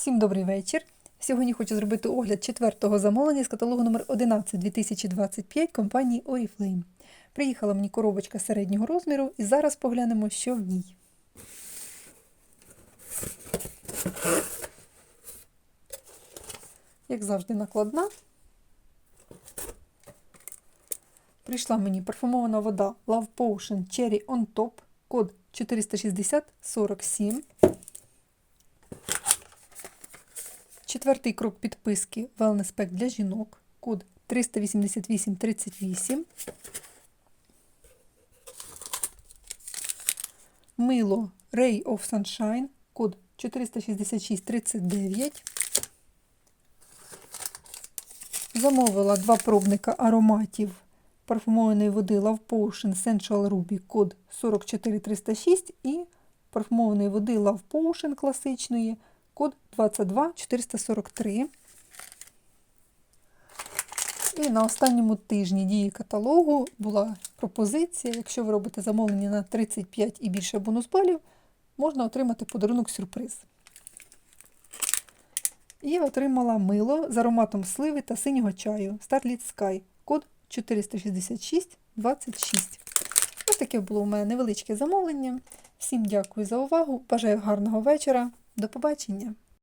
Всім добрий вечір. Сьогодні хочу зробити огляд четвертого замовлення з каталогу номер 11 2025 компанії Oriflame. Приїхала мені коробочка середнього розміру і зараз поглянемо, що в ній. Як завжди, накладна. Прийшла мені парфумована вода Love Potion Cherry on Top, код 46047. Четвертий крок підписки Wellness Pack для жінок, код 38838. Мило Ray of Sunshine, код 46639. Замовила два пробника ароматів парфумованої води Love Potion Sensual Ruby, код 44306 і парфумованої води Love Potion класичної, код 22443. І на останньому тижні дії каталогу була пропозиція, якщо ви робите замовлення на 35 і більше бонус балів, можна отримати подарунок сюрприз. І отримала мило з ароматом сливи та синього чаю Starlit Sky, код 46626. Ось таке було у мене невеличке замовлення. Всім дякую за увагу. Бажаю гарного вечора. До побачення!